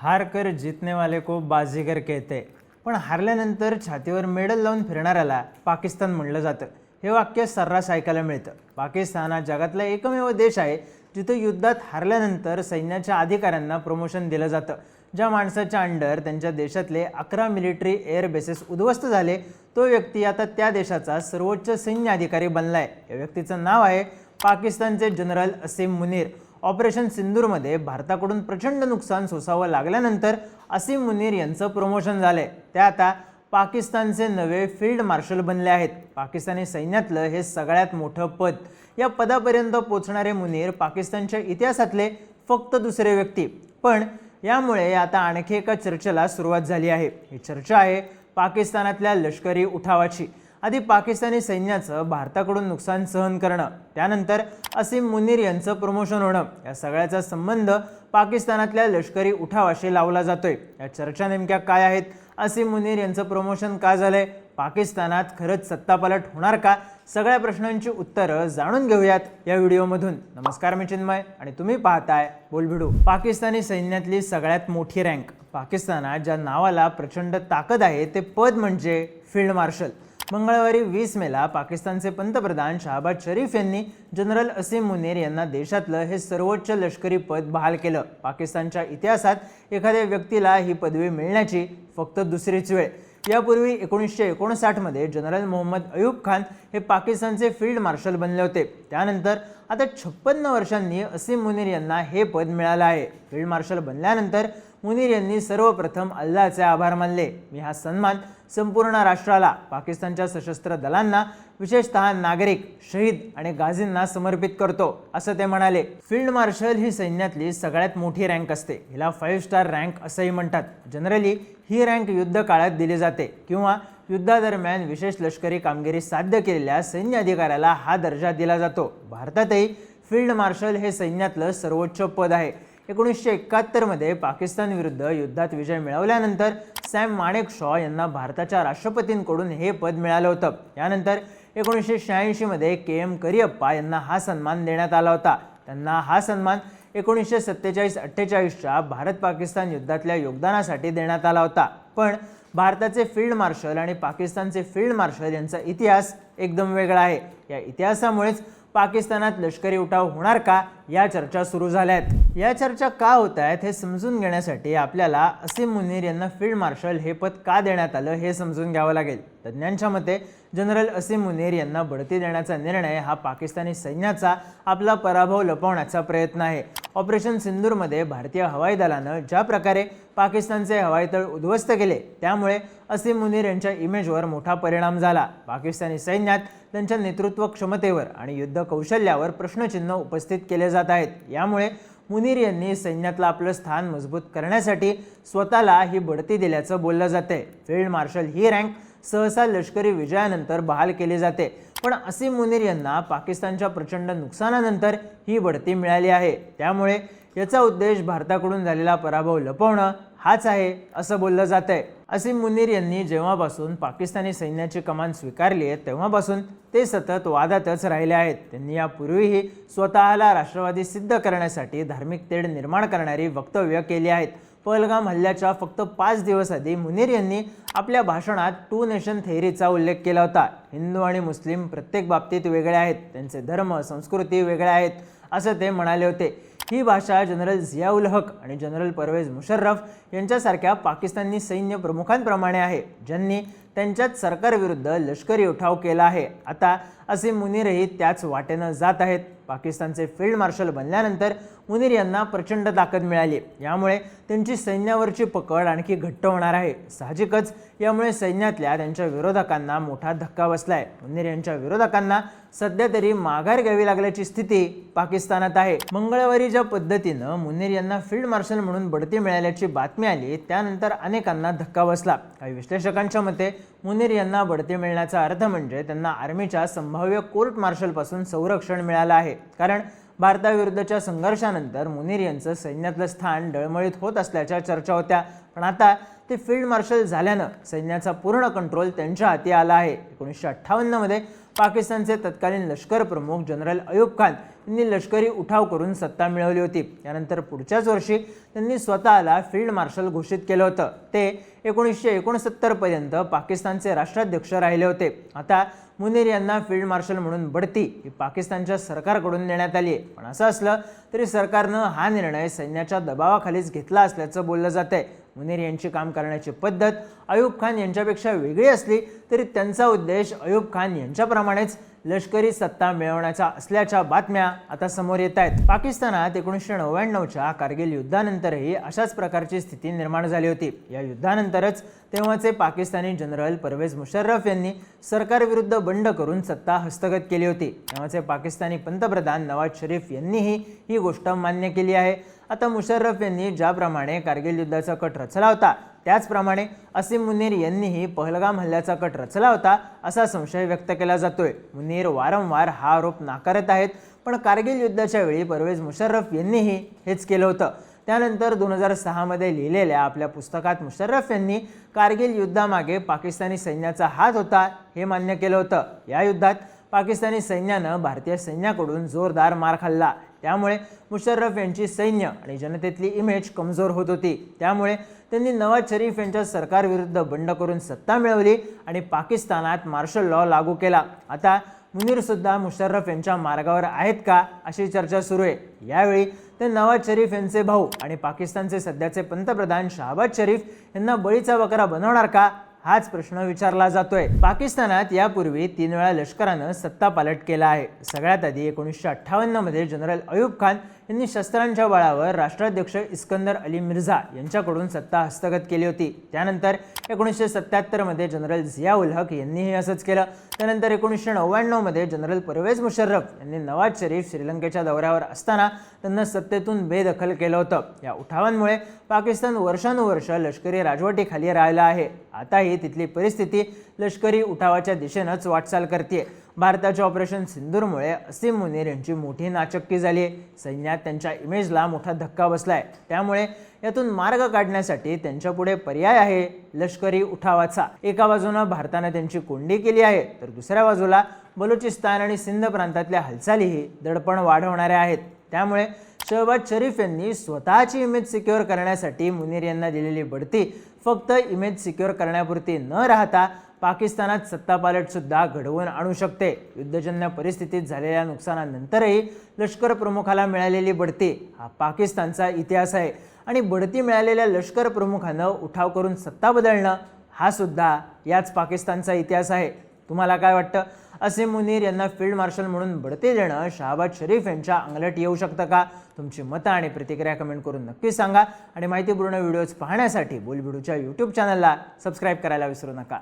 हार कर जीतने वाले को बाजीगर कहते. पण हारल्यानंतर छातीवर मेडल लावून फिरणाऱ्याला पाकिस्तान म्हणलं जातं. हे वाक्य सर्रास ऐकायला मिळतं. पाकिस्तान हा जगातला एकमेव देश आहे जिथं युद्धात हारल्यानंतर सैन्याच्या अधिकाऱ्यांना प्रमोशन दिलं जातं. ज्या माणसाच्या अंडर त्यांच्या देशातले अकरा मिलिटरी एअर बेसेस उद्ध्वस्त झाले तो व्यक्ती आता त्या देशाचा सर्वोच्च सैन्य अधिकारी बनलाय. या व्यक्तीचं नाव आहे पाकिस्तानचे जनरल असीम मुनीर. ऑपरेशन सिंदूरमध्ये भारताकडून प्रचंड नुकसान सोसावं लागल्यानंतर असीम मुनीर यांचं प्रमोशन झालंय. ते आता पाकिस्तानचे नवे फील्ड मार्शल बनले आहेत. पाकिस्तानी सैन्यातलं हे सगळ्यात मोठं पद. या पदापर्यंत पोचणारे मुनीर पाकिस्तानच्या इतिहासातले फक्त दुसरे व्यक्ती. पण यामुळे आता आणखी एका चर्चेला सुरुवात झाली आहे. ही चर्चा आहे पाकिस्तानातल्या लष्करी उठावाची. आधी पाकिस्तानी सैन्याचं भारताकडून नुकसान सहन करणं त्यानंतर असीम मुनीर यांचं प्रमोशन होणं या सगळ्याचा संबंध पाकिस्तानातल्या लष्करी उठावाशी लावला जातोय. या चर्चा नेमक्या काय आहेत? असीम मुनीर यांचं प्रमोशन का झालंय? पाकिस्तानात खरंच सत्तापालट होणार का? सगळ्या प्रश्नांची उत्तरं जाणून घेऊयात या व्हिडिओमधून. नमस्कार मी चिन्मय आणि तुम्ही पाहताय बोलभिडू पाकिस्तानी सैन्यातली सगळ्यात मोठी रँक. पाकिस्तानात ज्या नावाला प्रचंड ताकद आहे ते पद म्हणजे फील्ड मार्शल. मंगळवारी वीस मेला पाकिस्तानचे पंतप्रधान शहाबाज शरीफ यांनी जनरल असीम मुनेर यांना देशातलं हे सर्वोच्च लष्करी पद बहाल केलं. पाकिस्तानच्या इतिहासात एखाद्या व्यक्तीला ही पदवी मिळण्याची फक्त दुसरीच वेळ. यापूर्वी एकोणीसशे एकोणसाठमध्ये जनरल मोहम्मद अयूब खान हे पाकिस्तानचे फील्ड मार्शल बनले होते. त्यानंतर आता छप्पन्न वर्षांनी असीम मुनीर यांना हे पद मिळालं आहे. फील्ड मार्शल बनल्यानंतर मुनीर यांनी सर्वप्रथम अल्लाचे आभार मानले. मी हा सन्मान संपूर्ण राष्ट्राला पाकिस्तानच्या सशस्त्र दलांना विशेषतः नागरिक शहीद आणि गाझींना समर्पित करतो असं ते म्हणाले. फील्ड मार्शल ही सैन्यातली सगळ्यात मोठी रँक असते. हिला फाईव्ह स्टार रँक असंही म्हणतात. जनरली ही रँक युद्ध काळात दिली जाते किंवा युद्धादरम्यान विशेष लष्करी कामगिरी साध्य केलेल्या सैन्य अधिकाऱ्याला हा दर्जा दिला जातो. भारतातही फील्ड मार्शल हे सैन्यातलं सर्वोच्च पद आहे. एकोणीसशे एकाहत्तरमध्ये पाकिस्तानविरुद्ध युद्धात विजय मिळवल्यानंतर सॅम माणेक शॉ यांना भारताच्या राष्ट्रपतींकडून हे पद मिळालं होतं. यानंतर एकोणीसशे शहाऐंशीमध्ये के एम करियप्पा यांना हा सन्मान देण्यात आला होता. त्यांना हा सन्मान एकोणीसशे सत्तेचाळीस अठ्ठेचाळीसच्या भारत पाकिस्तान युद्धातल्या योगदानासाठी देण्यात आला होता. पण भारताचे फील्ड मार्शल आणि पाकिस्तानचे फील्ड मार्शल यांचा इतिहास एकदम वेगळा आहे. या इतिहासामुळेच पाकिस्तानात लष्करी उठाव होणार का? या चर्चा सुरू झाल्या आहेत या चर्चा का होत आहेत हे समजून घेण्यासाठी आपल्याला असीम मुनीर यांना फील्ड मार्शल हे पद का देण्यात आलं हे समजून घ्यावं लागेल. तज्ज्ञांच्या मते जनरल असीम मुनेर यांना बढती देण्याचा निर्णय हा पाकिस्तानी सैन्याचा आपला पराभव लपवण्याचा प्रयत्न आहे. ऑपरेशन सिंदूरमध्ये भारतीय हवाई दलानं ज्या प्रकारे पाकिस्तानचे हवाई तळ उद्ध्वस्त केले त्यामुळे असीम मुनीर यांच्या इमेजवर मोठा परिणाम झाला. पाकिस्तानी सैन्यात त्यांच्या नेतृत्व क्षमतेवर आणि युद्ध कौशल्यावर प्रश्नचिन्ह उपस्थित केले जात आहेत. यामुळे मुनीर यांनी सैन्यातलं आपलं स्थान मजबूत करण्यासाठी स्वतःला ही बढती दिल्याचं बोललं जाते फील्ड मार्शल ही रँक सहसा लष्करी विजयानंतर बहाल केली जाते. पण असीम मुनीर यांना पाकिस्तानच्या प्रचंड नुकसानानंतर ही बढती मिळाली आहे. त्यामुळे याचा उद्देश भारताकडून झालेला पराभव लपवणं हाच आहे असं बोललं जात आहे असीम मुनीर यांनी जेव्हापासून पाकिस्तानी सैन्याची कमान स्वीकारली आहे तेव्हापासून ते सतत वादातच राहिले आहेत. त्यांनी यापूर्वीही स्वतःला राष्ट्रवादी सिद्ध करण्यासाठी धार्मिक तेढ निर्माण करणारी वक्तव्य केली आहेत. पहलगाम हल्ल्याच्या फक्त पाच दिवस आधी मुनीर यांनी आपल्या भाषणात टू नेशन थेअरीचा उल्लेख केला होता. हिंदू आणि मुस्लिम प्रत्येक बाबतीत वेगळे आहेत. त्यांचे धर्म संस्कृती वेगळ्या आहेत असं ते म्हणाले होते. ही भाषा जनरल झियाउल हक आणि जनरल परवेज मुशर्रफ यांच्यासारख्या पाकिस्तानी सैन्य प्रमुखांप्रमाणे आहे ज्यांनी त्यांच्यात सरकारविरुद्ध लष्करी उठाव केला आहे. आता असे मुनीरही त्याच वाटेनं जात आहेत. पाकिस्तानचे फील्ड मार्शल बनल्यानंतर मुनीर यांना प्रचंड ताकद मिळाली. यामुळे त्यांची सैन्यावरची पकड आणखी घट्ट होणार आहे. साहजिकच यामुळे सैन्यातल्या त्यांच्या विरोधकांना मोठा धक्का बसलाय. मुनीर यांच्या विरोधकांना सध्या तरी माघार घ्यावी लागल्याची स्थिती पाकिस्तानात आहे. मंगळवारी ज्या पद्धतीनं मुनीर यांना फील्ड मार्शल म्हणून बढती मिळाल्याची बातमी आली त्यानंतर अनेकांना धक्का बसला. काही विश्लेषकांच्या मते मुनीर यांना बढती मिळण्याचा अर्थ म्हणजे त्यांना आर्मीच्या संभाव्य कोर्ट मार्शलपासून संरक्षण मिळालं आहे. कारण भारताविरुद्धच्या संघर्षानंतर मुनीर यांचं सैन्यातलं स्थान डळमळीत होत असल्याच्या चर्चा होत्या. पण आता ते फील्ड मार्शल झाल्यानं सैन्याचा पूर्ण कंट्रोल त्यांच्या हाती आला आहे. एकोणीसशे अठ्ठावन्नमध्ये पाकिस्तानचे तत्कालीन लष्कर प्रमुख जनरल अयूब खान यांनी लष्करी उठाव करून सत्ता मिळवली होती. यानंतर पुढच्याच वर्षी त्यांनी स्वतःला फील्ड मार्शल घोषित केलं होतं. ते एकोणीसशे एकोणसत्तरपर्यंत पाकिस्तानचे राष्ट्राध्यक्ष राहिले होते. आता मुनीर यांना फील्ड मार्शल म्हणून बढती ही पाकिस्तानच्या सरकारकडून देण्यात आली आहे. पण असं असलं तरी सरकारनं हा निर्णय सैन्याच्या दबावाखालीच घेतला असल्याचं बोललं जात आहे मुनेर यांची काम करण्याची पद्धत अयूब खान यांच्यापेक्षा वेगळी असली तरी त्यांचा उद्देश अयूब खान यांच्याप्रमाणेच लष्करी सत्ता मिळवण्याचा असल्याच्या बातम्या आता समोर येत आहेत. पाकिस्तानात एकोणीसशे नव्याण्णवच्या कारगिल युद्धानंतरही अशाच प्रकारची स्थिती निर्माण झाली होती. या युद्धानंतरच तेव्हाचे पाकिस्तानी जनरल परवेज मुशर्रफ यांनी सरकारविरुद्ध बंड करून सत्ता हस्तगत केली होती. तेव्हाचे पाकिस्तानी पंतप्रधान नवाज शरीफ यांनीही ही गोष्ट मान्य केली आहे. आता मुशर्रफ यांनी ज्याप्रमाणे कारगिल युद्धाचा कट रचला होता त्याचप्रमाणे असीम मुनीर यांनीही पहलगाम हल्ल्याचा कट रचला होता असा संशय व्यक्त केला जातोय. मुनीर वारंवार हा आरोप नाकारत आहेत पण कारगिल युद्धाच्या वेळी परवेज मुशर्रफ यांनीही हेच केलं होतं. त्यानंतर दोन हजार सहामध्ये लिहिलेल्या आपल्या पुस्तकात मुशर्रफ यांनी कारगिल युद्धामागे पाकिस्तानी सैन्याचा हात होता हे मान्य केलं होतं. या युद्धात पाकिस्तानी सैन्यानं भारतीय सैन्याकडून जोरदार मार खाल्ला. त्यामुळे मुशर्रफ यांची सैन्य आणि जनतेतली इमेज कमजोर होत होती. त्यामुळे त्यांनी नवाज शरीफ यांच्या सरकारविरुद्ध बंड करून सत्ता मिळवली आणि पाकिस्तानात मार्शल लॉ लागू केला. आता मुनीरसुद्धा मुशर्रफ यांच्या मार्गावर आहेत का अशी चर्चा सुरू आहे. यावेळी ते नवाज शरीफ यांचे भाऊ आणि पाकिस्तानचे सध्याचे पंतप्रधान शहाबाज शरीफ यांना बळीचा बकरा बनवणार का? हाच प्रश्न विचारला जातोय. पाकिस्तानात यापूर्वी तीन वेळा लष्करानं सत्ता पालट केला आहे. सगळ्यात आधी एकोणीसशे अठ्ठावन्नमध्ये जनरल अयूब खान यांनी शस्त्रांच्या बळावर राष्ट्राध्यक्ष इस्कंदर अली मिर्झा यांच्याकडून सत्ता हस्तगत केली होती. त्यानंतर एकोणीसशे सत्त्याहत्तरमध्ये जनरल झिया उल हक यांनीही असंच केलं. त्यानंतर एकोणीसशे नव्याण्णवमध्ये जनरल परवेज मुशर्रफ यांनी नवाज शरीफ श्रीलंकेच्या दौऱ्यावर असताना त्यांना सत्तेतून बेदखल केलं होतं. या उठावांमुळे पाकिस्तान वर्षानुवर्ष लष्करी राजवटीखाली राहिला आहे. आताही तिथली परिस्थिती लष्करी उठावाच्या दिशेनंच वाटचाल करते भारताच्या ऑपरेशन सिंदूरमुळे असीम मुनीर यांची मोठी नाचक्की झाली आहे. सैन्यात त्यांच्या इमेजला मोठा धक्का बसला आहे त्यामुळे यातून मार्ग काढण्यासाठी त्यांच्यापुढे पर्याय आहे लष्करी उठावाचा. एका बाजूनं भारतानं त्यांची कोंडी केली आहे तर दुसऱ्या बाजूला बलुचिस्तान आणि सिंध प्रांतातल्या हालचालीही दडपण वाढवणाऱ्या आहेत. त्यामुळे शहबाज शरीफ यांनी स्वतःची इमेज सिक्युअर करण्यासाठी मुनीर यांना दिलेली बढती फक्त इमेज सिक्युअर करण्यापुरती न राहता पाकिस्तानात सत्तापालटसुद्धा घडवून आणू शकते. युद्धजन्य परिस्थितीत झालेल्या नुकसानानंतरही लष्कर प्रमुखाला मिळालेली बढती हा पाकिस्तानचा इतिहास आहे. आणि बढती मिळालेल्या लष्कर प्रमुखानं उठाव करून सत्ता बदलणं हा सुद्धा याच पाकिस्तानचा इतिहास आहे. तुम्हाला काय वाटतं? असे मुनीर यांना फील्ड मार्शल म्हणून बढती देणं शहाबाद शरीफ यांच्या अंगलट येऊ शकतं का? तुमची मतं आणि प्रतिक्रिया कमेंट करून नक्की सांगा. आणि माहितीपूर्ण व्हिडिओज पाहण्यासाठी बोलबिडूच्या यूट्यूब चॅनलला सबस्क्राईब करायला विसरू नका.